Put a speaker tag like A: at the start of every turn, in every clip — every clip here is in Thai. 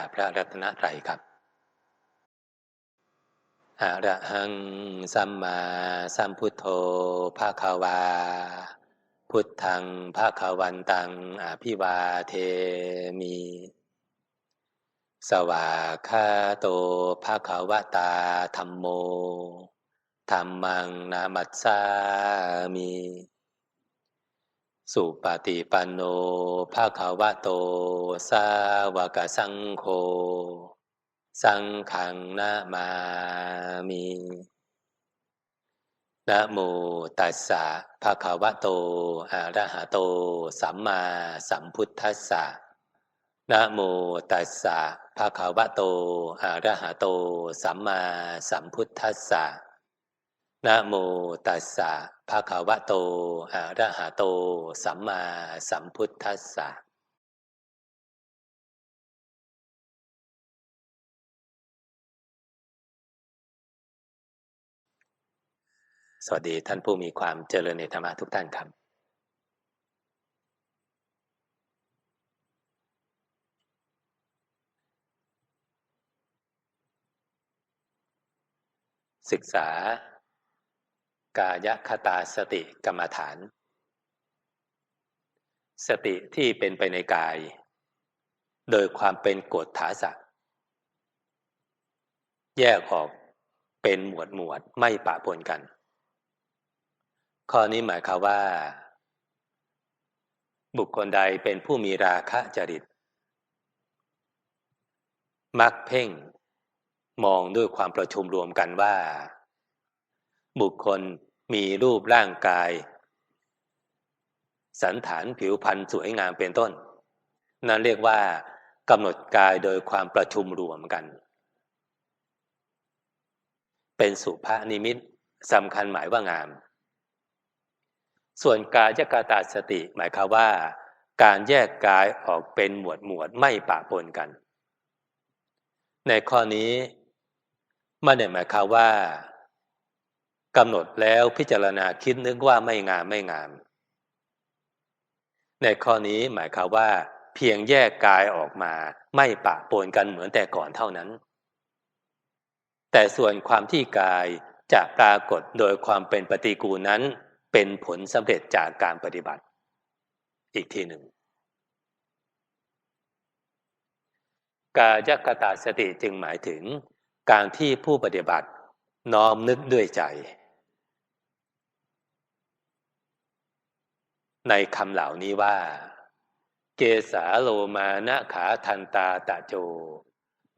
A: าพระรัตนตรัยครับอะระหังสัมมาสัมพุทโธภาคาวา พุทธังภาคาวันตังอภิวาเทมิสวาคาโตภาคาวตาธรรมโมธรรมังนามัสสามิ สุปฏิปันโนภาคาวะโต สาวกสังโฆ สังขังนามามินะโมตัสสะภะคะวะโต อะระหะโต สัมมาสัมพุทธัสสะนะโมตัสสะภะคะวะโต อะระหะโต สัมมาสัมพุทธัสสะนะโมตัสสะ ภะคะวะโตอะระหะโต สัมมาสัมพุทธัสสะสวัสดีท่านผู้มีความเจริญในธรรมะทุกท่านครับ ศึกษา กายคตาสติกรรมฐาน สติที่เป็นไปในกาย โดยความเป็นกฎฐาสะแยกออกเป็นหมวดหมวดไม่ปะปนกัน ข้อนี้หมายความว่า บุคคลใดเป็นผู้มีราคะจริต มักเพ่ง มองด้วยความประชุมรวมกันว่า บุคคลมีรูปร่างกาย สันฐานผิวพรรณสวยงามเป็นต้น นั่นเรียกว่ากำหนดกายโดยความประชุมรวมกัน เป็นสุภานิมิตสำคัญหมายว่างาม ส่วนกายกตาสติหมายความว่า การแยกกายออกเป็นหมวดหมวดไม่ปะปนกัน ในข้อนี้ไม่ได้หมายความว่า กำหนดแล้วพิจารณาคิดนึกว่าไม่งามไม่งาม ในข้อนี้หมายความว่า เพียงแยกกายออกมา ไม่ปะปนกันเหมือนแต่ก่อนเท่านั้น แต่ส่วนความที่กายจะปรากฏโดยความเป็นปฏิกูลนั้น เป็นผลสำเร็จจากการปฏิบัติ อีกทีหนึ่ง กายกตาสติจึงหมายถึง การที่ผู้ปฏิบัติน้อมนึกด้วยใจ ในคำเหล่านี้ว่า เกสาโลมานะขาทันตาตะโจ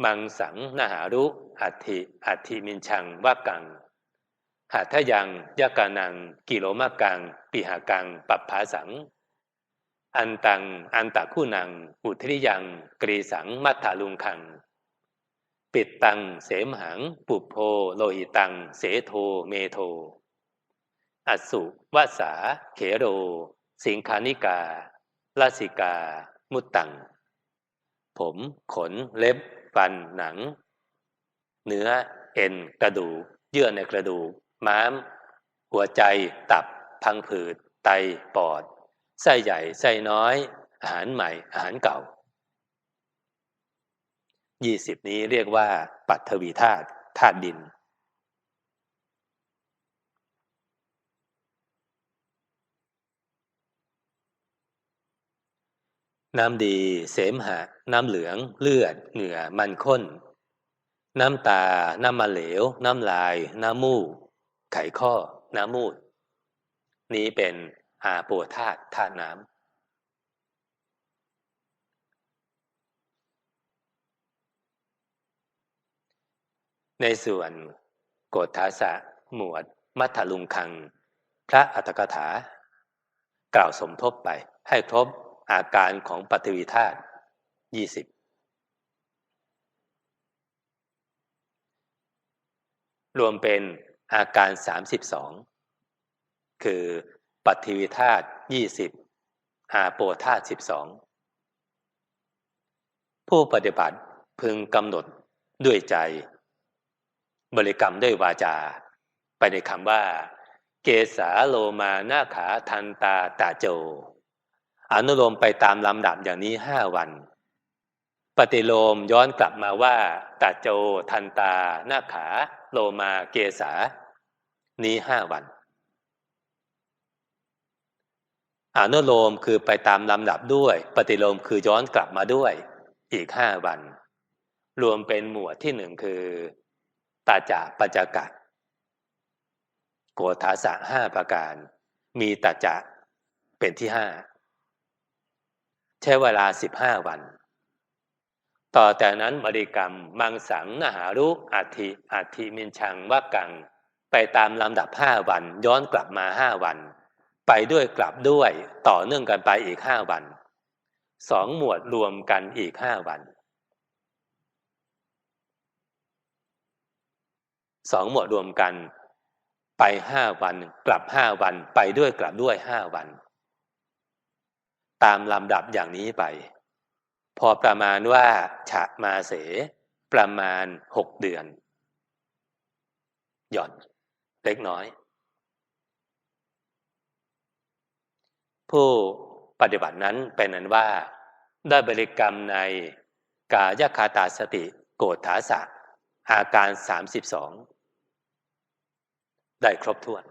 A: มังสังนหารุ อัติอัติมินชังวากังหัทยังยกานัง กิโลมะกัง ปิหากัง ปัปภาสัง อันตัง อันตะคู่นัง อุทริยัง กรีสัง มัทธาลุงคัง ปิดตัง เสมหัง ปุโพโลหิตัง เสโท เมโท อสุวาสา เขโร สิงคานิกาลาสิกา มุตตัง ผม ขน เล็บ ฟัน หนัง เนื้อ เอ็น กระดูก เยื่อในกระดูก ม้าม หัวใจ ตับ พังผืด ไต ปอด ไส้ใหญ่ ไส้น้อย อาหารใหม่ อาหารเก่า ยี่สิบนี้เรียกว่า ปัทวีธาตุ ธาตุดิน น้ำดี เสมหะ น้ำเหลือง เลือด เหงื่อ มันข้น น้ำตา น้ำมันเหลว น้ำลาย น้ำมูก ไขข้อ น้ำมูด นี้เป็นอาโปธาตุธาตุน้ำ ในส่วนโกฏฐาสะ หมวด มัทธลุงคัง พระอัตถกถา กล่าวสมทบไปให้ครบ อาการของปฏิวิธาตุยี่สิบรวมเป็นอาการ32คือปฏิวิธาตุ20อาโปธาตุ12ผู้ปฏิบัติพึงกำหนดด้วยใจ บริกรรมด้วยวาจา ไปในคำว่า เกสาโลมานาขาทันตาตาโจ อนุโลมไปตามลำดับอย่างนี้ห้าวัน ปฏิโลมย้อนกลับมาว่าตาโจทันตา หน้าขา โลมาเกษา นี้ห้าวันอนุโลมคือไปตามลำดับด้วย ปฏิโลมคือย้อนกลับมาด้วยอีกห้าวัน รวมเป็นหมวดที่หนึ่งคือตาจาปัจจกะโกธาสะห้าประการ มีตาจะเป็นที่ห้า ใช้เวลาสิบห้าวัน ต่อแต่นั้นบริกรรมมังสังนหารุอัติอัติมินชังวักัง ไปตามลำดับห้าวัน ย้อนกลับมาห้าวัน ไปด้วยกลับด้วยต่อเนื่องกันไปอีกห้าวันสองหมวดรวมกันอีกห้าวันสองหมวดรวมกัน ไปห้าวัน กลับห้าวัน ไปด้วยกลับด้วยห้าวัน ตามลำดับอย่างนี้ไป พอประมาณว่าฉะมาเส ประมาณหกเดือน หย่อนเล็กน้อย ผู้ปฏิบัตินั้นเป็นนั้นว่า ได้บริกรรมในกายคาตาสติโกฏฐาสะอาการ 32 ได้ครบถ้วน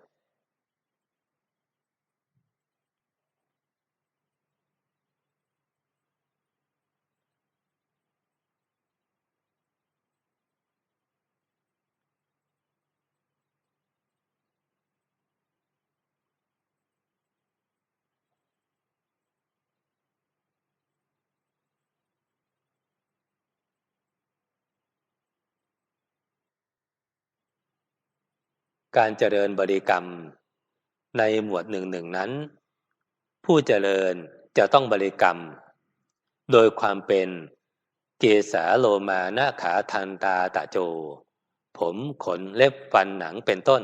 A: การเจริญบริกรรม ในหมวดหนึ่งหนึ่งนั้น ผู้เจริญจะต้องบริกรรม โดยความเป็นเกสาโลมาหน้าขาทันตาตะโจ ผมขนเล็บฟันหนังเป็นต้น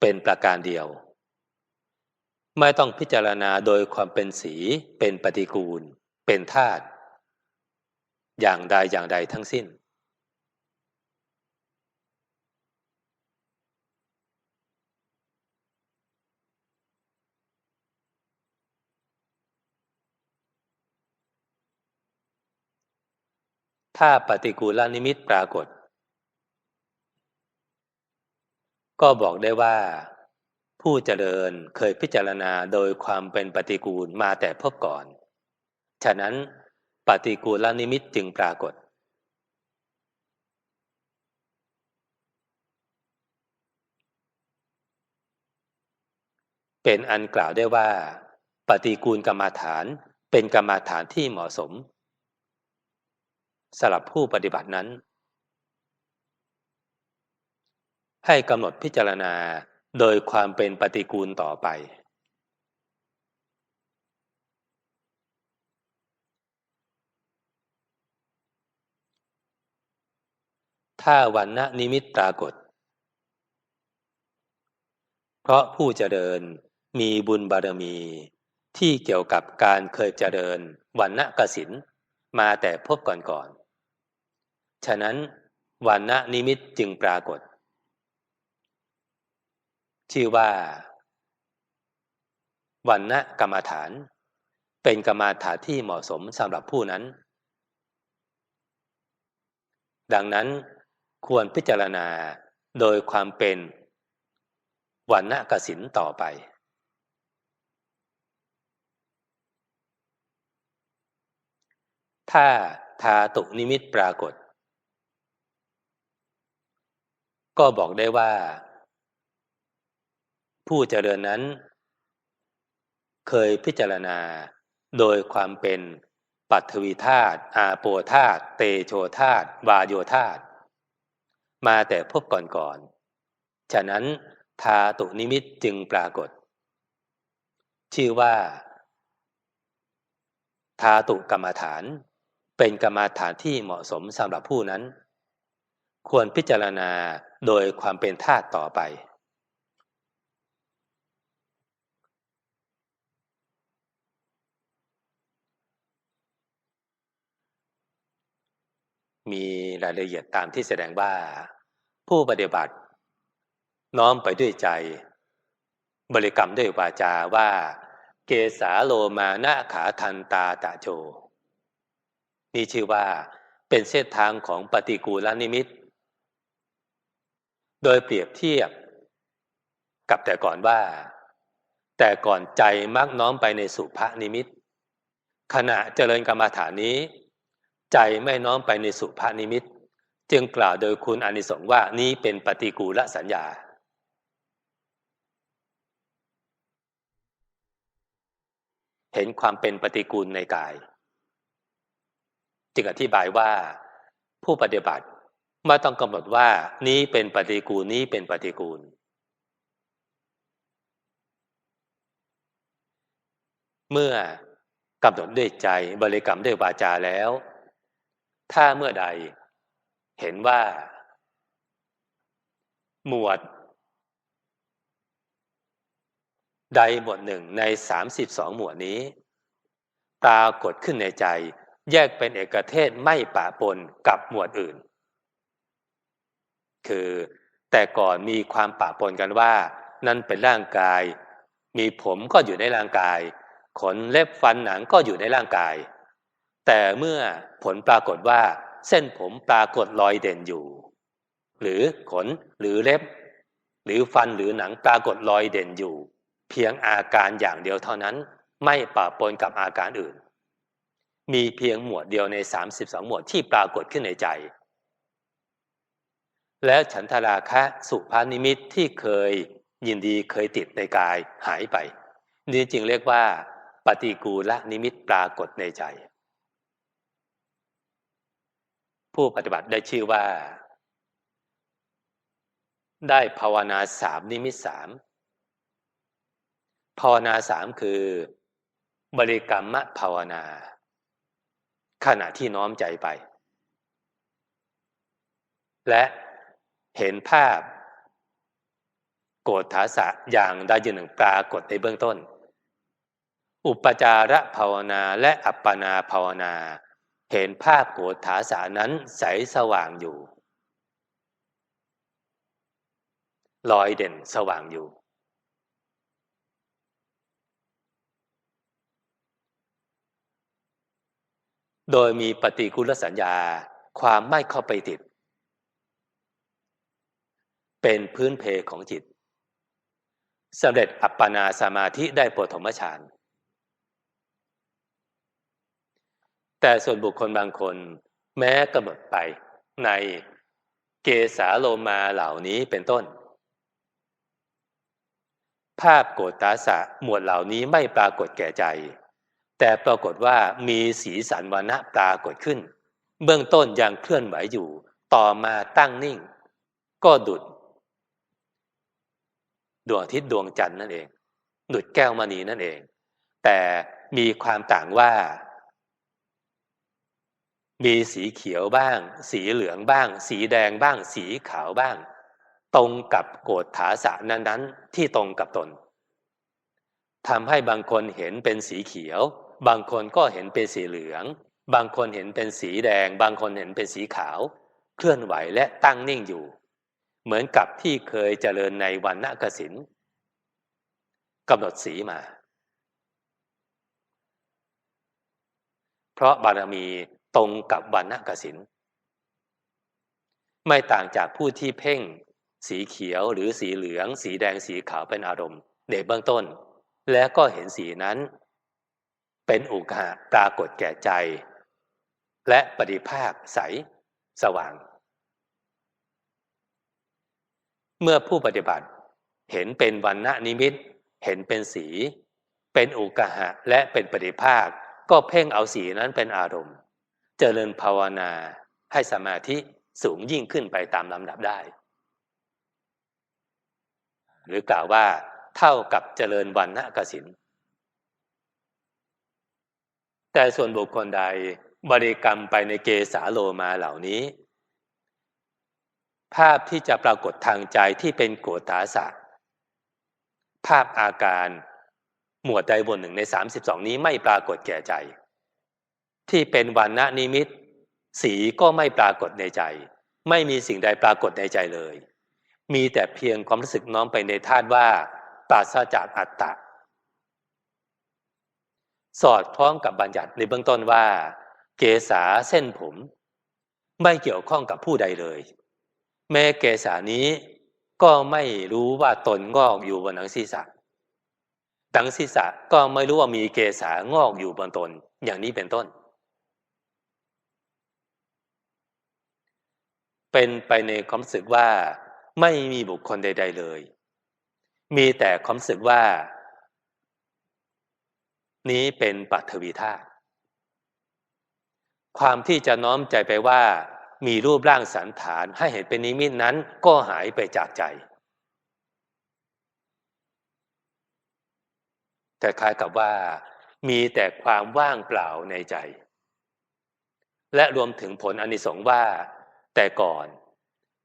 A: เป็นประการเดียว ไม่ต้องพิจารณาโดยความเป็นสีเป็นปฏิกูล เป็นธาตุอย่างใดอย่างใดทั้งสิ้น ถ้าปฏิกูลนิมิตปรากฏ ก็บอกได้ว่า ผู้เจริญเคยพิจารณาโดยความเป็นปฏิกูลมาแต่พบก่อน ฉะนั้นปฏิกูลนิมิตจึงปรากฏ เป็นอันกล่าวได้ว่า ปฏิกูลกรรมาฐานเป็นกรรมาฐานที่เหมาะสม สำหรับผู้ปฏิบัตินั้น ให้กำหนดพิจารณาโดยความเป็นปฏิกูลต่อไป ถ้าวันณนิมิตปรากฏ เพราะผู้เจริญมีบุญบารมีที่เกี่ยวกับการเคยเจริญวันณกสินมาแต่พบก่อน ฉะนั้นวันณนิมิตจึงปรากฏ ชื่อว่าวันณกรรมฐาน เป็นกรรมฐานที่เหมาะสมสำหรับผู้นั้น ดังนั้นควรพิจารณาโดยความเป็นวันณกสินต่อไป ถ้าทาตุนิมิตปรากฏ ก็บอกได้ว่า ผู้เจริญนั้น เคยพิจารณาโดยความเป็นปัทวีธาตุอาโปธาตุเตโชธาตุวาโยธาตุมาแต่พบก่อนๆ ฉะนั้นทาตุนิมิตจึงปรากฏ ชื่อว่าทาตุกรรมฐาน เป็นกรรมฐานที่เหมาะสมสำหรับผู้นั้น ควรพิจารณาโดยความเป็นธาตุต่อไป มีรายละเอียดตามที่แสดงว่า ผู้ปฏิบัติ น้อมไปด้วยใจ บริกรรมด้วยวาจาว่า เกสาโลมานาขาทันตาตะโจนี่ชื่อว่าเป็นเส้นทางของปฏิกูลนิมิต โดยเปรียบเทียบกับแต่ก่อนว่า แต่ก่อนใจมักน้อมไปในสุภนิมิต ขณะเจริญกรรมฐานนี้ ใจไม่น้อมไปในสุภนิมิต จึงกล่าวโดยคุณอนิสงส์ว่านี้เป็นปฏิกูลสัญญาเห็นความเป็นปฏิกูลในกาย จึงอธิบายว่าผู้ปฏิบัติ ไม่ต้องกำหนดว่านี้เป็นปฏิกูลนี้เป็นปฏิกูล เมื่อกำหนดด้วยใจบริกรรมด้วยวาจาแล้ว ถ้าเมื่อใดเห็นว่า หมวด ใดหมวดหนึ่งในสามสิบสองหมวดนี้ ปรากฏขึ้นในใจ แยกเป็นเอกเทศไม่ปะปนกับหมวดอื่น คือแต่ก่อนมีความปะปนกันว่า นั่นเป็นร่างกาย มีผมก็อยู่ในร่างกาย ขนเล็บฟันหนังก็อยู่ในร่างกาย แต่เมื่อผลปรากฏว่า เส้นผมปรากฏรอยเด่นอยู่ หรือขนหรือเล็บ หรือฟันหรือหนังปรากฏรอยเด่นอยู่ เพียงอาการอย่างเดียวเท่านั้น ไม่ปะปนกับอาการอื่น มีเพียงหมวดเดียวใน 32 หมวดที่ปรากฏขึ้นในใจ และฉันทราคะสุภานิมิตที่เคยยินดีเคยติดในกายหายไป นี่จึงเรียกว่า ปฏิกูลนิมิตปรากฏในใจ ผู้ปฏิบัติได้ชื่อว่า ได้ภาวนาสามนิมิตสามภาวนาสามคือ บริกรรมภาวนา ขณะที่น้อมใจไป และ เห็นภาพ โกฏฐาสะอย่างใดอย่างหนึ่งปรากฏในเบื้องต้น อุปจาระภาวนาและอัปปนาภาวนา เห็นภาพโกฏฐาสานั้นใสสว่างอยู่ลอยเด่นสว่างอยู่ โดยมีปฏิกุลสัญญาความไม่เข้าไปติด เป็นพื้นเพของจิตสำเร็จอัปปนาสมาธิได้ปฐมฌานแต่ส่วนบุคคลบางคนแม้กำหนดไปในเกสาโลมาเหล่านี้เป็นต้น ภาพโกตาสะหมวดเหล่านี้ไม่ปรากฏแก่ใจ แต่ปรากฏว่ามีสีสันวรรณะปรากฏขึ้น เบื้องต้นยังเคลื่อนไหวอยู่ ต่อมาตั้งนิ่ง ก็ดุด ดวงอาทิตย์ดวงจันทร์นั่นเองดุดแก้วมณีนั่นเอง แต่มีความต่างว่า มีสีเขียวบ้าง สีเหลืองบ้าง สีแดงบ้าง สีขาวบ้าง ตรงกับโกฏฐาสะนั้นๆ ที่ตรงกับตนทำให้บางคนเห็นเป็นสีเขียว บางคนก็เห็นเป็นสีเหลือง บางคนเห็นเป็นสีแดง บางคนเห็นเป็นสีขาว เคลื่อนไหวและตั้งนิ่งอยู่ เหมือนกับที่เคยเจริญในวันณกสินกำหนดสีมา เพราะบารมีตรงกับวันณกสินไม่ต่างจากผู้ที่เพ่งสีเขียวหรือสีเหลือง สีแดงสีขาวเป็นอารมณ์ในเบื้องต้น และก็เห็นสีนั้น เป็นอุกาปรากฏแก่ใจ และปฏิภาคใส สว่าง เมื่อผู้ปฏิบัติเห็นเป็นวันณนิมิต เห็นเป็นสี เป็นอุกหะและเป็นปฏิภาค ก็เพ่งเอาสีนั้นเป็นอารมณ์ เจริญภาวนาให้สมาธิสูงยิ่งขึ้นไปตามลำดับได้ หรือกล่าวว่าเท่ากับเจริญวันณกสินแต่ส่วนบุคคลใดบริกรรมไปในเกสาโลมาเหล่านี้ ภาพที่จะปรากฏทางใจที่เป็นโกฏาสะภาพอาการหมวดใดบนหนึ่งใน 32 นี้ไม่ปรากฏแก่ใจ ที่เป็นวันณนิมิต สีก็ไม่ปรากฏในใจ ไม่มีสิ่งใดปรากฏในใจเลย มีแต่เพียงความรู้สึกน้อมไปในธาตุว่าปราศจากอัตตะ สอดคล้องกับบัญญัติในเบื้องต้นว่า เกษาเส้นผม ไม่เกี่ยวข้องกับผู้ใดเลย แม้เกษานี้ก็ไม่รู้ว่าตนงอกอยู่บนหนังศีรษะดังศีรษะก็ไม่รู้ว่ามีเกษางอกอยู่บนตน อย่างนี้เป็นต้น เป็นไปในความรู้สึกว่าไม่มีบุคคลใด ๆ เลย มีแต่ความรู้สึกว่า นี้เป็นปัทวีธาความที่จะน้อมใจไปว่า มีรูปร่างสันฐานให้เห็นเป็นนิมิตนั้นก็หายไปจากใจ แต่คล้ายกับว่ามีแต่ความว่างเปล่าในใจ และรวมถึงผลอนิสงส์ว่า แต่ก่อน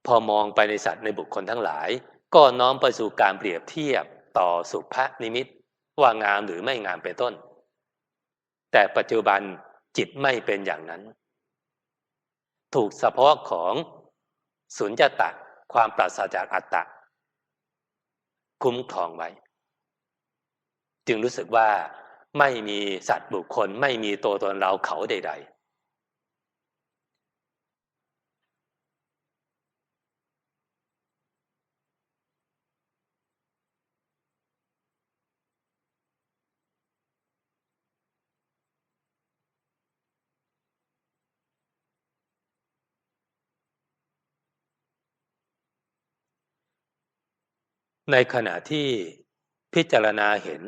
A: พอมองไปในสัตว์ในบุคคลทั้งหลาย ก็น้อมไปสู่การเปรียบเทียบต่อสุภนิมิตว่างามหรือไม่งามเป็นต้น แต่ปัจจุบันจิตไม่เป็นอย่างนั้น ถูกเฉพาะของสุญญตะความปราศจากอัตตะ คุ้มครองไว้ จึงรู้สึกว่าไม่มีสัตว์บุคคล ไม่มีตัวตนเราเขาใด ๆ ในขณะที่พิจารณาเห็น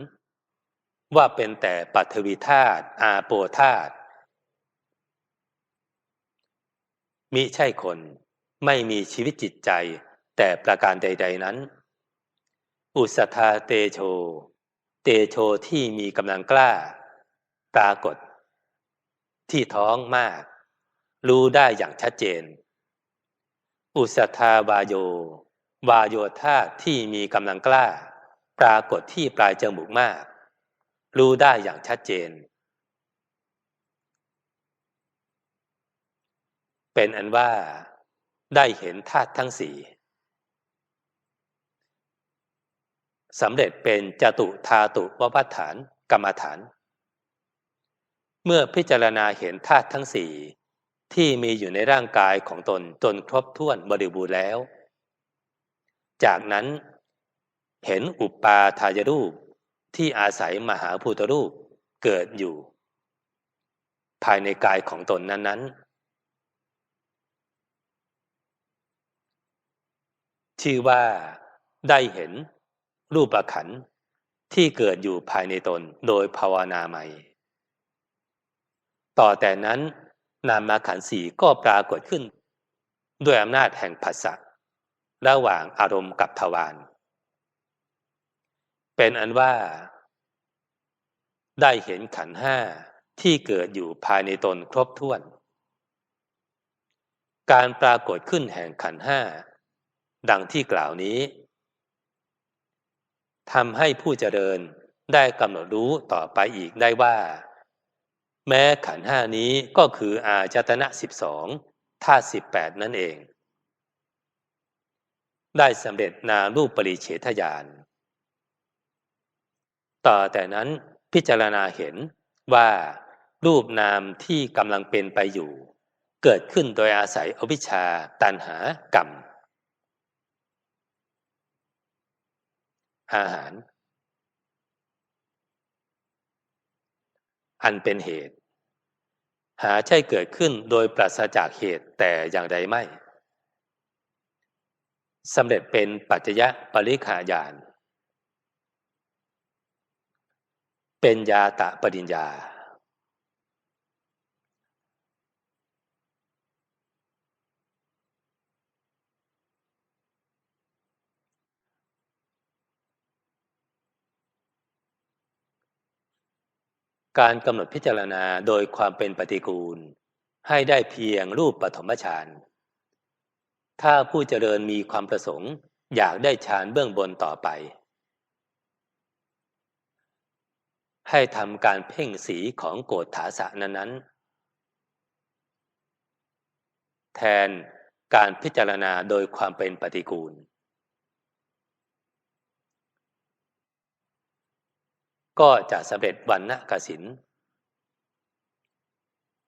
A: ว่าเป็นแต่ปัทวีธาตุอาโปธาตุมิใช่คนไม่มีชีวิตจิตใจแต่ประการใด ๆนั้น อุสธาเตโช เตโชที่มีกำลังกล้า ปรากฏ ที่ท้องมาก รู้ได้อย่างชัดเจน อุสธาวาโย วาโยธาที่มีกำลังกล้า ปรากฏที่ปลายจมูกมาก รู้ได้อย่างชัดเจน เป็นอันว่าได้เห็นธาตุทั้งสี่สำเร็จเป็นจตุธาตุวพัฏฐานกรรมฐาน เมื่อพิจารณาเห็นธาตุทั้งสี่ที่มีอยู่ในร่างกายของตนจนครบถ้วนบริบูรณ์แล้ว จากนั้นเห็นอุปาทายรูปที่อาศัยมหาภูตรูปเกิดอยู่ ภายในกายของตนนั้น ๆ ชื่อว่าได้เห็นรูปขันที่เกิดอยู่ภายในตนโดยภาวนาใหม่ ต่อแต่นั้น นามาขันสีก็ปรากฏขึ้น ด้วยอำนาจแห่งผัสสะ ระหว่างอารมณ์กับทวาร เป็นอันว่า ได้เห็นขันห้าที่เกิดอยู่ภายในตนครบถ้วน การปรากฏขึ้นแห่งขันห้า ดังที่กล่าวนี้ทำให้ผู้เจริญได้กำหนดรู้ต่อไปอีกได้ว่า แม้ขันห้านี้ก็คืออาจตนะสิบสองท่าสิบแปดนั่นเอง ได้สำเร็จนารูปปริเฉทญาณต่อแต่นั้นพิจารณาเห็นว่ารูปนามที่กำลังเป็นไปอยู่ เกิดขึ้นโดยอาศัยอวิชชาตันหากรรม อาหาร อันเป็นเหตุ หาใช่เกิดขึ้นโดยปราศจากเหตุแต่อย่างใดไม่ สำเร็จเป็นปัจจยะปริขายานเป็นยาตะปริญญา การกำหนดพิจารณาโดยความเป็นปฏิกูล ให้ได้เพียงรูปปฐมฌาน ถ้าผู้เจริญมีความประสงค์ อยากได้ฌานเบื้องบนต่อไป ให้ทำการเพ่งสีของโกฏฐาสะนั้นๆ แทนการพิจารณาโดยความเป็นปฏิกูล ก็จะสำเร็จวันณกสิน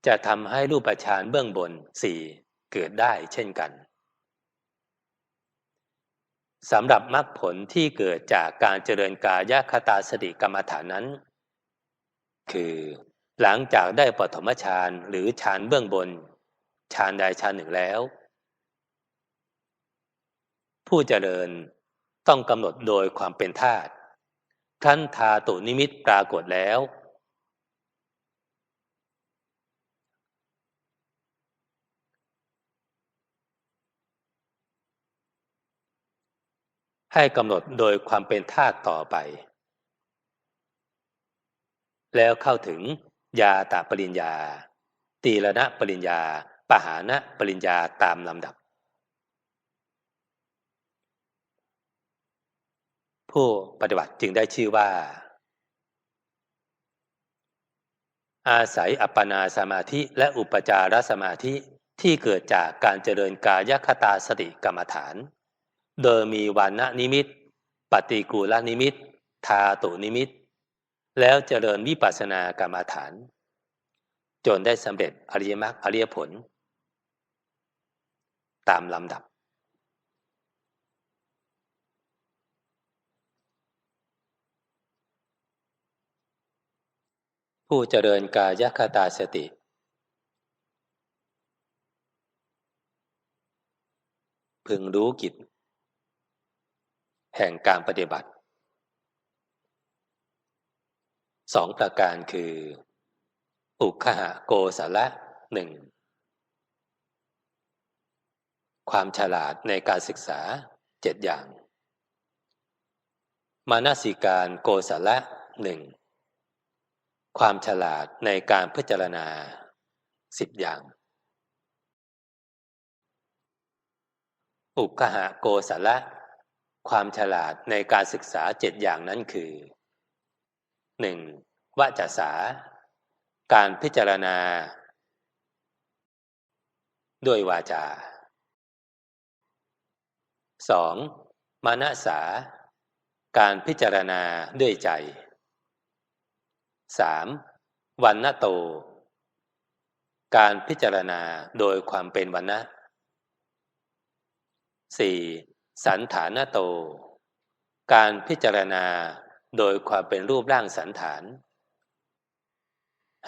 A: จะทำให้รูปฌานเบื้องบนสี่เกิดได้เช่นกัน สำหรับมรรคผลที่เกิดจากการเจริญกายคตาสติกรรมฐานนั้น คือหลังจากได้ปฐมฌานหรือฌานเบื้องบนฌานใดฌานหนึ่งแล้ว ผู้เจริญต้องกำหนดโดยความเป็นธาตุท่านทาตุนิมิตปรากฏแล้ว ให้กำหนดโดยความเป็นธาตุต่อไป แล้วเข้าถึงยาตาปริญญา ตีรณะปริญญา ปหานะปริญญาตามลำดับ ผู้ปฏิบัติจึงได้ชื่อว่า อาศัยอัปปนาสมาธิและอุปจารสมาธิที่เกิดจากการเจริญกายคตาสติกรรมฐาน โดยมีวันณนิมิต ปฏิกูลนิมิต ทาตุนิมิต แล้วเจริญวิปัสสนากรรมฐาน จนได้สำเร็จอริยมรรคอริยผล ตามลำดับ ผู้เจริญกายคตาสติพึงรู้กิจ แห่งการปฏิบัติสองประการคือ อุคหะโกสาละหนึ่งความฉลาดในการศึกษาเจ็ดอย่าง มานาสิการโกสาละหนึ่งความฉลาดในการพิจารณาสิบอย่าง อุกหะโกสละ ความฉลาดในการศึกษาเจ็ดอย่างนั้นคือ 1. วจสา การพิจารณา ด้วยวาจา 2. มานะสา การพิจารณาด้วยใจ 3. วันณโต การพิจารณาโดยความเป็นวันนะ 4. สันฐานโต การพิจารณาโดยความเป็นรูปร่างสันฐาน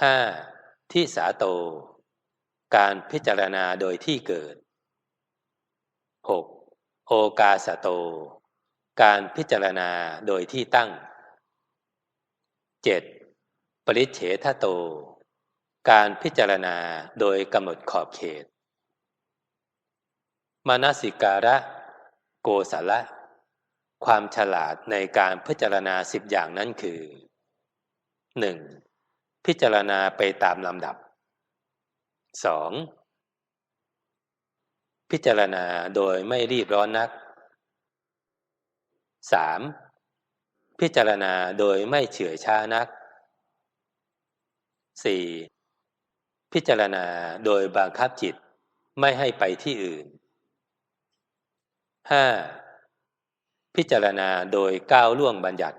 A: 5. ที่สาโต การพิจารณาโดยที่เกิด 6. โอกาสโต การพิจารณาโดยที่ตั้ง 7. ปริเฉทโต การพิจารณาโดยกำหนดขอบเขต มานสิการะ โกสละ ความฉลาดในการพิจารณาสิบอย่างนั้นคือ 1. พิจารณาไปตามลำดับ 2. พิจารณาโดยไม่รีบร้อนนัก 3. พิจารณาโดยไม่เฉื่อยช้านัก 4. พิจารณาโดยบังคับจิตไม่ให้ไปที่อื่น 5. พิจารณาโดยก้าวล่วงบัญญัติ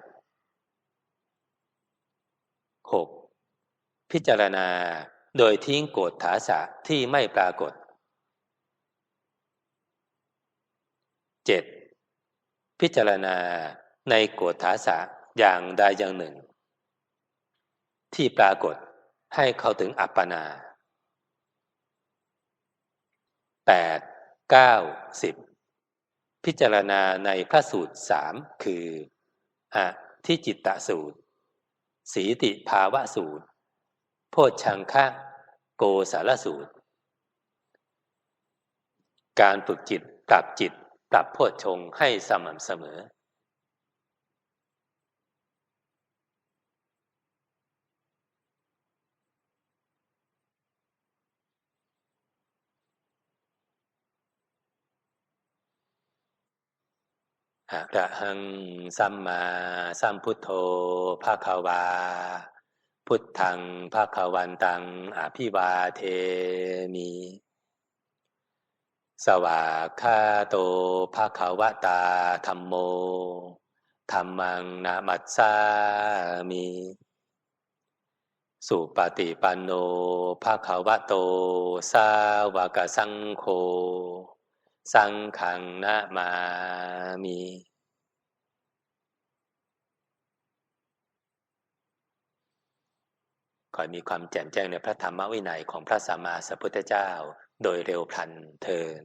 A: 6. พิจารณาโดยทิ้งโกฏฐาสะที่ไม่ปรากฏ 7. พิจารณาในโกฏฐาสะอย่างใดอย่างหนึ่ง ที่ปรากฏให้เข้าถึงอัปปนา 8. 9 10 พิจารณาในพระสูตรสามคืออะที่จิตตสูตร สีติภาวะสูตร โพชังคะโกสารสูตร การฝึกจิตปรับจิตปรับโพชงให้สม่ำเสมอ อะระหังสัมมาสัมพุทโธภาควา พุทธังภาควันตังอภิวาเทมิ สวาคาโตภาควตาธรรมโมธรรมังนามัสสามิ สุปฏิปันโนภาคาวะโต สาวกสังโฆ สังขังนะมามีขอให้มีความแจ่มแจ้งในพระธรรมวินัยของพระสัมมาสัพพุทธเจ้า โดยเร็วพลันเทิน